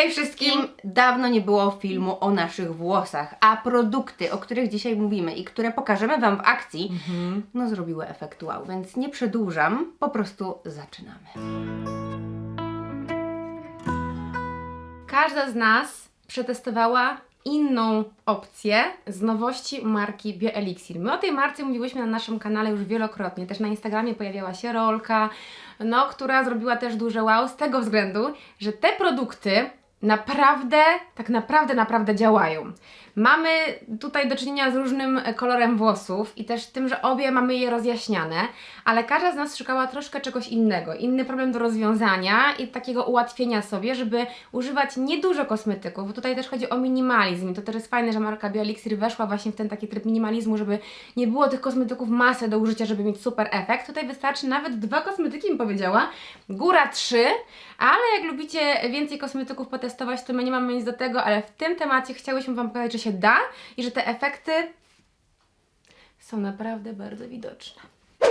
Hej wszystkim! Dawno nie było filmu o naszych włosach, a produkty, o których dzisiaj mówimy i które pokażemy Wam w akcji, no zrobiły efekt wow, więc nie przedłużam, po prostu zaczynamy. Każda z nas przetestowała inną opcję z nowości marki BioElixir. My o tej marce mówiłyśmy na naszym kanale już wielokrotnie. Też na Instagramie pojawiała się rolka, no, która zrobiła też duże wow z tego względu, że te produkty naprawdę, tak naprawdę, naprawdę działają. Mamy tutaj do czynienia z różnym e, kolorem włosów i też tym, że obie mamy je rozjaśniane, ale każda z nas szukała troszkę czegoś innego, inny problem do rozwiązania i takiego ułatwienia sobie, żeby używać niedużo kosmetyków, bo tutaj też chodzi o minimalizm i to też jest fajne, że marka BioElixir weszła właśnie w ten taki tryb minimalizmu, żeby nie było tych kosmetyków masy do użycia, żeby mieć super efekt. Tutaj wystarczy nawet dwa kosmetyki, bym powiedziała, góra trzy, ale jak lubicie więcej kosmetyków potestować, to my nie mamy nic do tego, ale w tym temacie chciałyśmy Wam pokazać, że się da i że te efekty są naprawdę bardzo widoczne.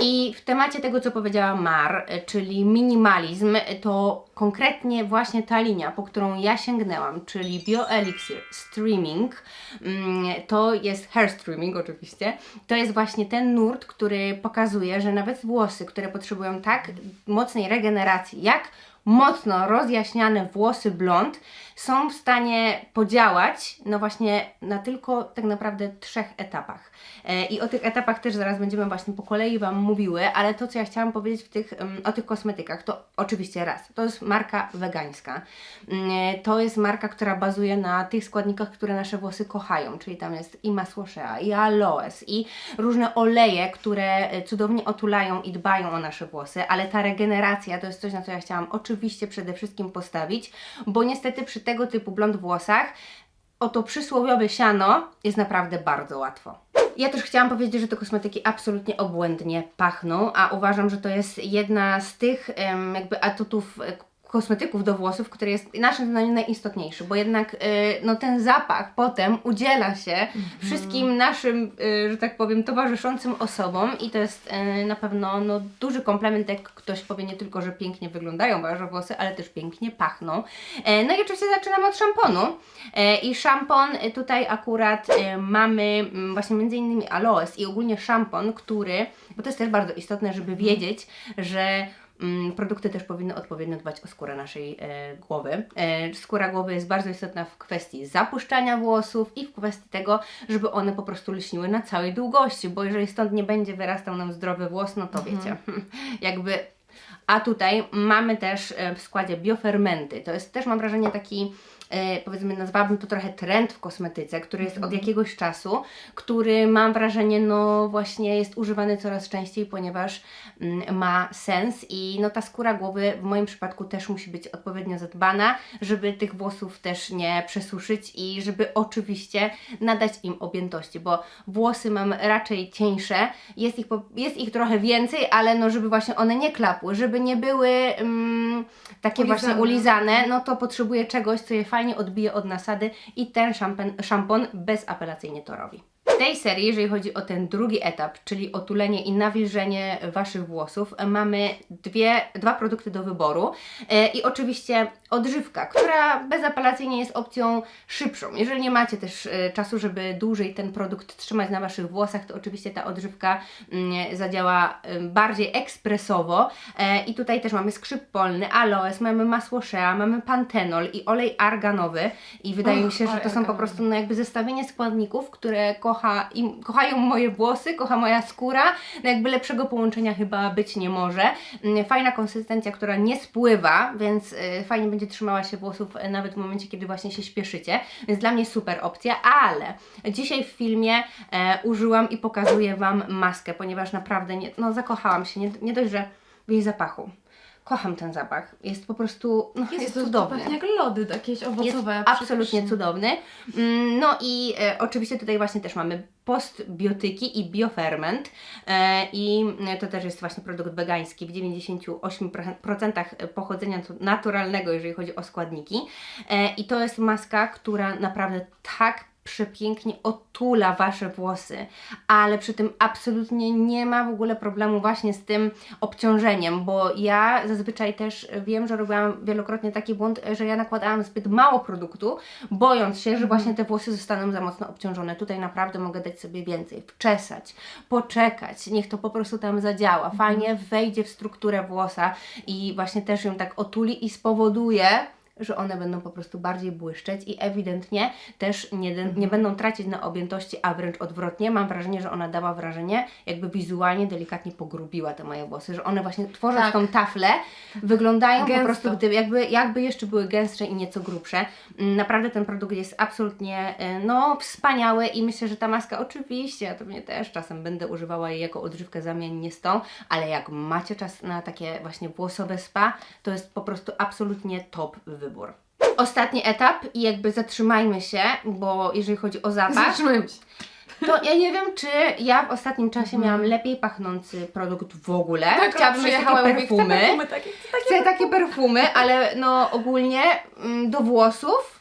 I w temacie tego, co powiedziała Mar, czyli minimalizm, to konkretnie właśnie ta linia, po którą ja sięgnęłam, czyli BioElixir Streaming, mm, to jest hair streaming oczywiście, to jest właśnie ten nurt, który pokazuje, że nawet włosy, które potrzebują tak mocnej regeneracji, jak mocno rozjaśniane włosy blond są w stanie podziałać, no właśnie na tylko tak naprawdę trzech etapach. E, I o tych etapach też zaraz będziemy właśnie po kolei Wam mówiły, ale to, co ja chciałam powiedzieć w tych, o tych kosmetykach, to oczywiście raz, to jest marka wegańska. Mm, e, To jest marka, która bazuje na tych składnikach, które nasze włosy kochają, czyli tam jest i masło shea, i aloes, i różne oleje, które e, cudownie otulają i dbają o nasze włosy, ale ta regeneracja to jest coś, na co ja chciałam oczywiście przede wszystkim postawić, bo niestety przy tego typu blond włosach o to przysłowiowe siano jest naprawdę bardzo łatwo. Ja też chciałam powiedzieć, że te kosmetyki absolutnie obłędnie pachną, a uważam, że to jest jedna z tych jakby atutów kosmetyków do włosów, który jest naszym zdaniem najistotniejszy, bo jednak y, no, ten zapach potem udziela się wszystkim naszym, y, że tak powiem, towarzyszącym osobom i to jest y, na pewno no, duży komplement, jak ktoś powie nie tylko, że pięknie wyglądają wasze włosy, ale też pięknie pachną. E, no i oczywiście zaczynamy od szamponu. E, i szampon tutaj akurat mamy mm, właśnie między innymi aloes i ogólnie szampon, który, bo to jest też bardzo istotne, żeby wiedzieć, że Produkty też powinny odpowiednio dbać o skórę naszej e, głowy. E, skóra głowy jest bardzo istotna w kwestii zapuszczania włosów i w kwestii tego, żeby one po prostu lśniły na całej długości, bo jeżeli stąd nie będzie wyrastał nam zdrowy włos, no to wiecie, jakby a tutaj mamy też e, w składzie biofermenty. To jest też mam wrażenie taki, powiedzmy, nazwałabym to trochę trend w kosmetyce, który jest od jakiegoś czasu, który mam wrażenie, no właśnie jest używany coraz częściej, ponieważ mm, ma sens i no ta skóra głowy w moim przypadku też musi być odpowiednio zadbana, żeby tych włosów też nie przesuszyć i żeby oczywiście nadać im objętości, bo włosy mam raczej cieńsze, jest ich, jest ich trochę więcej, ale no żeby właśnie one nie klapły, żeby nie były mm, takie Ulizane. właśnie ulizane, no to potrzebuję czegoś, co je fajnie odbije od nasady i ten szampon, szampon bezapelacyjnie to robi. W tej serii, jeżeli chodzi o ten drugi etap, czyli otulenie i nawilżenie Waszych włosów, mamy dwie, dwa produkty do wyboru. E, i oczywiście odżywka, która bezapelacyjnie jest opcją szybszą. Jeżeli nie macie też e, czasu, żeby dłużej ten produkt trzymać na Waszych włosach, to oczywiście ta odżywka mm, zadziała bardziej ekspresowo. E, i tutaj też mamy skrzyp polny, aloes, mamy masło shea, mamy pantenol i olej arganowy. I wydaje mi się, że to są po prostu no jakby zestawienie składników, które kocha, kochają moje włosy, kocha moja skóra, no jakby lepszego połączenia chyba być nie może. Mm, Fajna konsystencja, która nie spływa, więc y, fajnie będzie trzymała się włosów y, nawet w momencie, kiedy właśnie się śpieszycie, więc dla mnie super opcja, ale dzisiaj w filmie e, użyłam i pokazuję Wam maskę, ponieważ naprawdę nie, no, zakochałam się, nie, nie dość, że w jej zapachu. Kocham ten zapach. Jest po prostu no, jest, to cudowny pachnie jak lody jakieś owocowe. jest absolutnie cudowny. Mm, No i e, oczywiście tutaj właśnie też mamy postbiotyki i bioferment e, i e, to też jest właśnie produkt wegański w 98% pochodzenia tu- naturalnego, jeżeli chodzi o składniki e, i to jest maska, która naprawdę tak przepięknie otula Wasze włosy, ale przy tym absolutnie nie ma w ogóle problemu właśnie z tym obciążeniem, bo ja zazwyczaj też wiem, że robiłam wielokrotnie taki błąd, że ja nakładałam zbyt mało produktu, bojąc się, że właśnie te włosy zostaną za mocno obciążone. Tutaj naprawdę mogę dać sobie więcej, wczesać, poczekać, niech to po prostu tam zadziała, fajnie wejdzie w strukturę włosa i właśnie też ją tak otuli i spowoduje, że one będą po prostu bardziej błyszczeć i ewidentnie też nie, nie będą tracić na objętości, a wręcz odwrotnie. Mam wrażenie, że ona dała wrażenie, jakby wizualnie delikatnie pogrubiła te moje włosy, że one właśnie tworząc Tak. tą taflę wyglądają po Gęsto. prostu gdyby, jakby, jakby jeszcze były gęstsze i nieco grubsze. Mm, Naprawdę ten produkt jest absolutnie y, no, wspaniały i myślę, że ta maska oczywiście, ja pewnie też czasem będę używała jej jako odżywkę zamiennie z tą, ale jak macie czas na takie właśnie włosowe spa, to jest po prostu absolutnie top wybór. Ostatni etap i jakby zatrzymajmy się, bo jeżeli chodzi o zapach, Zatrzymajmy się. to ja nie wiem, czy ja w ostatnim czasie miałam lepiej pachnący produkt w ogóle. Tak, Chciałabym mieć takie mówię, chcę perfumy. perfumy takie, takie. Chcę takie perfumy, ale no ogólnie mm, do włosów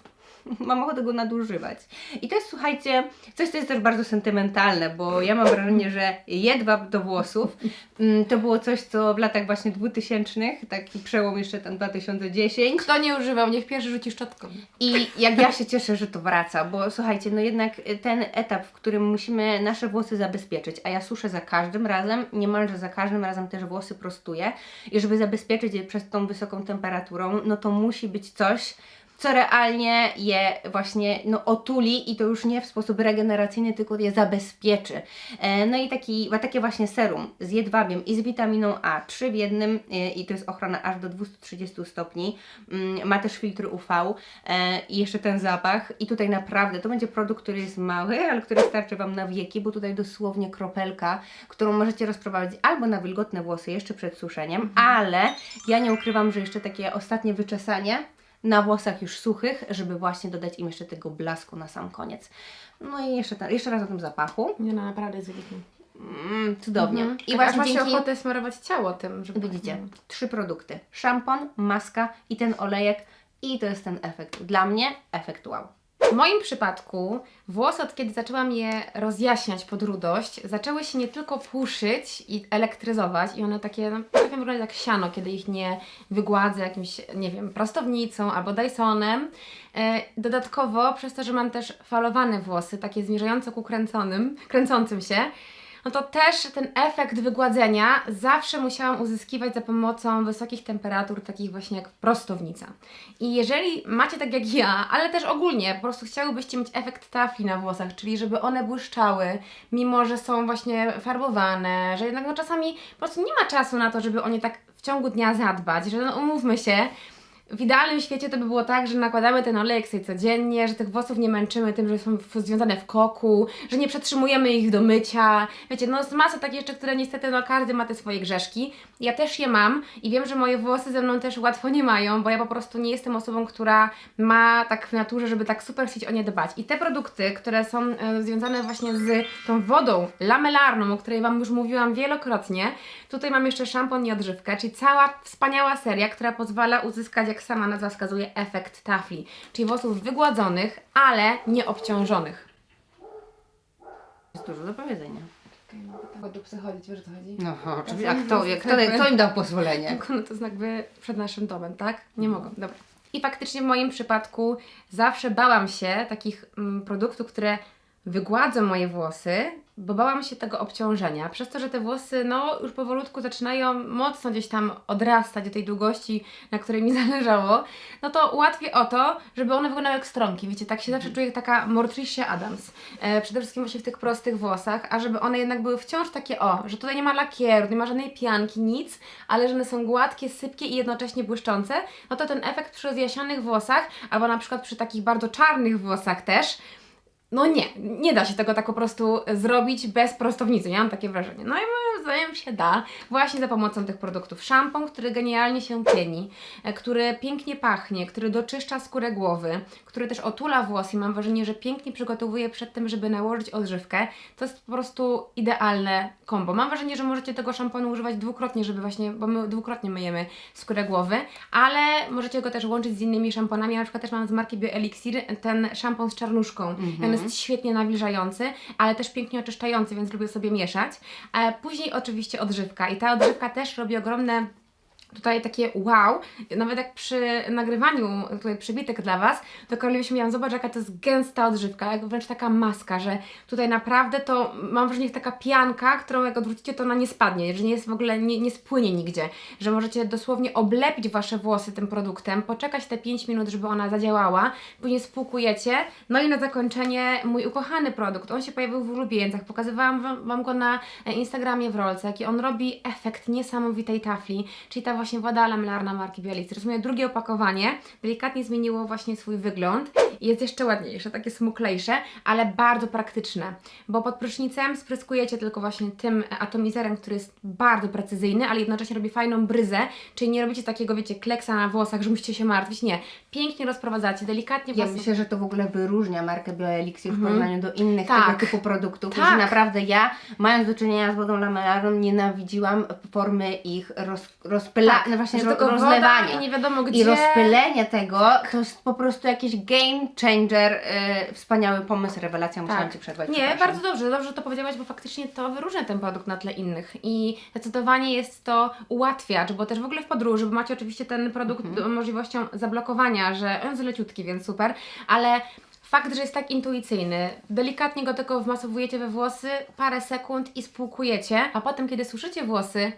mam ochotę go nadużywać. I to jest, słuchajcie, coś, co jest też bardzo sentymentalne, bo ja mam wrażenie, że jedwab do włosów mm, to było coś, co w latach właśnie 2000, taki przełom jeszcze tam 2010. Kto nie używał, niech pierwszy rzuci szczotką. I jak ja się cieszę, że to wraca, bo słuchajcie, no jednak ten etap, w którym musimy nasze włosy zabezpieczyć, a ja suszę za każdym razem, niemalże za każdym razem też włosy prostuję i żeby zabezpieczyć je przez tą wysoką temperaturą, no to musi być coś, co realnie je właśnie no, otuli i to już nie w sposób regeneracyjny, tylko je zabezpieczy. E, no i taki, takie właśnie serum z jedwabiem i z witaminą A, trzy w jednym e, i to jest ochrona aż do 230 stopni. Mm, Ma też filtr UV e, i jeszcze ten zapach i tutaj naprawdę to będzie produkt, który jest mały, ale który starczy Wam na wieki, bo tutaj dosłownie kropelka, którą możecie rozprowadzić albo na wilgotne włosy jeszcze przed suszeniem, ale ja nie ukrywam, że jeszcze takie ostatnie wyczesanie na włosach już suchych, żeby właśnie dodać im jeszcze tego blasku na sam koniec. No i jeszcze, ta, jeszcze raz o tym zapachu. Nie no, naprawdę jest wybitny. Mm, cudownie. Mhm. I tak, właśnie dzięki... ochotę smarować ciało tym, żeby... Widzicie, trzy produkty. Szampon, maska i ten olejek i to jest ten efekt. Dla mnie efekt wow. W moim przypadku włosy, od kiedy zaczęłam je rozjaśniać pod rudość, zaczęły się nie tylko puszyć i elektryzować i one takie, no, potrafią wyglądać jak siano, kiedy ich nie wygładzę jakimś, nie wiem, prostownicą albo Dysonem. E, dodatkowo, przez to, że mam też falowane włosy, takie zmierzające ku kręconym, kręcącym się, no to też ten efekt wygładzenia zawsze musiałam uzyskiwać za pomocą wysokich temperatur, takich właśnie jak prostownica. I jeżeli macie tak jak ja, ale też ogólnie, po prostu chciałybyście mieć efekt tafli na włosach, czyli żeby one błyszczały, mimo że są właśnie farbowane, że jednak no czasami po prostu nie ma czasu na to, żeby o nie tak w ciągu dnia zadbać, że no umówmy się, w idealnym świecie to by było tak, że nakładamy ten olejek sobie codziennie, że tych włosów nie męczymy tym, że są związane w koku, że nie przetrzymujemy ich do mycia. Wiecie, no jest masa takich jeszcze, które niestety no każdy ma te swoje grzeszki. Ja też je mam i wiem, że moje włosy ze mną też łatwo nie mają, bo ja po prostu nie jestem osobą, która ma tak w naturze, żeby tak super chcieć o nie dbać. I te produkty, które są e, związane właśnie z tą wodą lamelarną, o której Wam już mówiłam wielokrotnie, tutaj mam jeszcze szampon i odżywkę, czyli cała wspaniała seria, która pozwala uzyskać, jak sama nazwa wskazuje, efekt tafli, czyli włosów wygładzonych, ale nie obciążonych. Jest dużo do powiedzenia. Tak do psy chodzić, wiesz o co chodzi? No, oczywiście. A kto, jak, to kto, jakby- kto im dał pozwolenie? Jak ono to znak by przed naszym domem, tak? Nie mogą, dobra. I faktycznie w moim przypadku zawsze bałam się takich mm, produktów, które wygładzą moje włosy, bo bałam się tego obciążenia. Przez to, że te włosy, no, już powolutku zaczynają mocno gdzieś tam odrastać do tej długości, na której mi zależało, no to łatwiej o to, żeby one wyglądały jak stronki. Wiecie, tak się zawsze czuję jak taka Mortricia Adams. E, przede wszystkim właśnie w tych prostych włosach, a żeby one jednak były wciąż takie, o, że tutaj nie ma lakieru, nie ma żadnej pianki, nic, ale że one są gładkie, sypkie i jednocześnie błyszczące, no to ten efekt przy rozjaśnionych włosach, albo na przykład przy takich bardzo czarnych włosach też, no nie, nie da się tego tak po prostu zrobić bez prostownicy, nie mam takie wrażenie. No i zanim się da, właśnie za pomocą tych produktów. Szampon, który genialnie się pieni, e, który pięknie pachnie, który doczyszcza skórę głowy, który też otula włosy i mam wrażenie, że pięknie przygotowuje przed tym, żeby nałożyć odżywkę. To jest po prostu idealne kombo. Mam wrażenie, że możecie tego szamponu używać dwukrotnie, żeby właśnie, bo my dwukrotnie myjemy skórę głowy, ale możecie go też łączyć z innymi szamponami. Ja na przykład też mam z marki BioElixir ten szampon z czarnuszką. On jest świetnie nawilżający, ale też pięknie oczyszczający, więc lubię sobie mieszać. E, później oczywiście odżywka. I ta odżywka też robi ogromne tutaj takie wow, nawet jak przy nagrywaniu tutaj przybitek dla Was, to Karolina się miałam, zobacz jaka to jest gęsta odżywka, jak wręcz taka maska, że tutaj naprawdę to mam wrażenie, że taka pianka, którą jak odwrócicie, to ona nie spadnie, że nie jest w ogóle, nie, nie spłynie nigdzie, że możecie dosłownie oblepić Wasze włosy tym produktem, poczekać te 5 minut, żeby ona zadziałała, później spłukujecie, no i na zakończenie mój ukochany produkt, on się pojawił w ulubieńcach, pokazywałam wam, wam go na e, Instagramie w rolce, jaki on robi efekt niesamowitej tafli, czyli ta właśnie woda lamlarna marki Bialis. Rozumiem, drugie opakowanie delikatnie zmieniło właśnie swój wygląd jest jeszcze ładniejsze, takie smuklejsze, ale bardzo praktyczne, bo pod prysznicem spryskujecie tylko właśnie tym atomizerem, który jest bardzo precyzyjny, ale jednocześnie robi fajną bryzę, czyli nie robicie takiego, wiecie, kleksa na włosach, że musicie się martwić, nie. Pięknie rozprowadzacie, delikatnie Ja myślę, że to w ogóle wyróżnia markę BioElixir w porównaniu do innych Tak. tego typu produktów, Tak. że naprawdę ja, mając do czynienia z wodą lamelarną, nienawidziłam formy ich roz, rozpyla, no właśnie ro, rozlewania. i nie wiadomo gdzie. I rozpylenie tego to jest po prostu jakiś game changer, y, wspaniały pomysł, rewelacja, musiałam Tak. Ci przerwać. Nie, bardzo dobrze, dobrze to powiedziałaś, bo faktycznie to wyróżnia ten produkt na tle innych i zdecydowanie jest to ułatwiacz, bo też w ogóle w podróży, bo macie oczywiście ten produkt Mhm. możliwością zablokowania, że on jest leciutki, więc super, ale fakt, że jest tak intuicyjny, delikatnie go tylko wmasowujecie we włosy, parę sekund i spłukujecie, a potem kiedy suszycie włosy,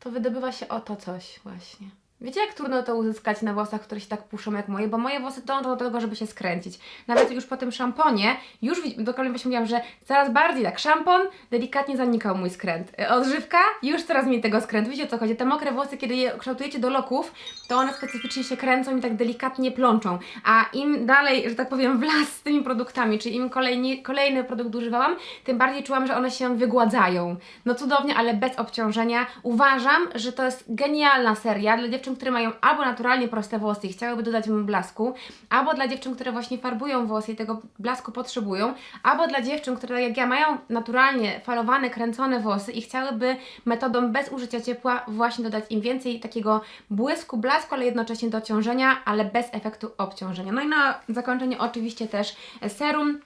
to wydobywa się oto coś właśnie. Wiecie, jak trudno to uzyskać na włosach, które się tak puszczą jak moje? Bo moje włosy dążą do tego, żeby się skręcić. Nawet już po tym szamponie, już dokładnie właśnie mówiłam, że coraz bardziej tak szampon, delikatnie zanikał mój skręt. E, Odżywka, już coraz mniej tego skrętu. Wiecie o co chodzi? Te mokre włosy, kiedy je kształtujecie do loków, to one specyficznie się kręcą i tak delikatnie plączą. A im dalej, że tak powiem, w las z tymi produktami, czyli im kolejni, kolejny produkt używałam, tym bardziej czułam, że one się wygładzają. No cudownie, ale bez obciążenia. Uważam, że to jest genialna seria dla dziewczyn, które mają albo naturalnie proste włosy i chciałyby dodać mu blasku, albo dla dziewczyn, które właśnie farbują włosy i tego blasku potrzebują, albo dla dziewczyn, które tak jak ja mają naturalnie falowane, kręcone włosy i chciałyby metodą bez użycia ciepła właśnie dodać im więcej takiego błysku, blasku, ale jednocześnie dociążenia, ale bez efektu obciążenia. No i na zakończenie oczywiście też serum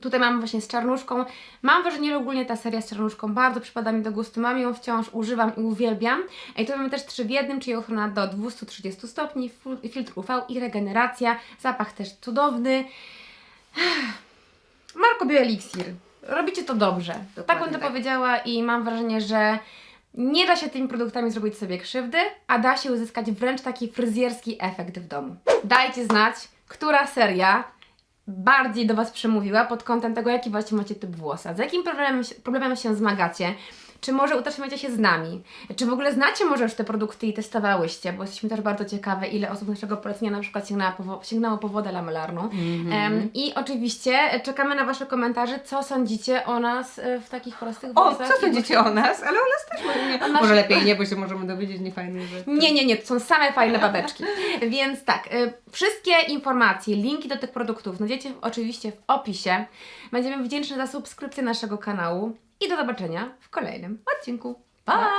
Tutaj mamy właśnie z czarnuszką. Mam wrażenie, że ogólnie ta seria z czarnuszką bardzo przypada mi do gustu. Mam ją wciąż, używam i uwielbiam. I tu mamy też 3 w jednym, czyli ochrona do 230 stopni, filtr UV i regeneracja. Zapach też cudowny. Marko Bioelixir. Robicie to dobrze. tak Dokładnie bym to tak. powiedziała i mam wrażenie, że nie da się tymi produktami zrobić sobie krzywdy, a da się uzyskać wręcz taki fryzjerski efekt w domu. Dajcie znać, która seria bardziej do Was przemówiła pod kątem tego, jaki właśnie macie typ włosa, z jakim problemem, problemem się zmagacie, czy może utożsamiacie się z nami, czy w ogóle znacie może już te produkty i testowałyście, bo jesteśmy też bardzo ciekawe, ile osób z naszego polecenia na przykład sięgnęło po, sięgnęło po wodę lamelarną. Mhm. Em, I oczywiście czekamy na Wasze komentarze, co sądzicie o nas e, w takich prostych O, włosach. co sądzicie o nas? Ale o nas też może nie. O nas- Może lepiej nie, bo się możemy dowiedzieć niefajnych rzeczy. Nie, nie, nie, to są same fajne babeczki. Więc tak, y, wszystkie informacje, linki do tych produktów znajdziecie oczywiście w opisie. Będziemy wdzięczni za subskrypcję naszego kanału i do zobaczenia w kolejnym odcinku. Pa!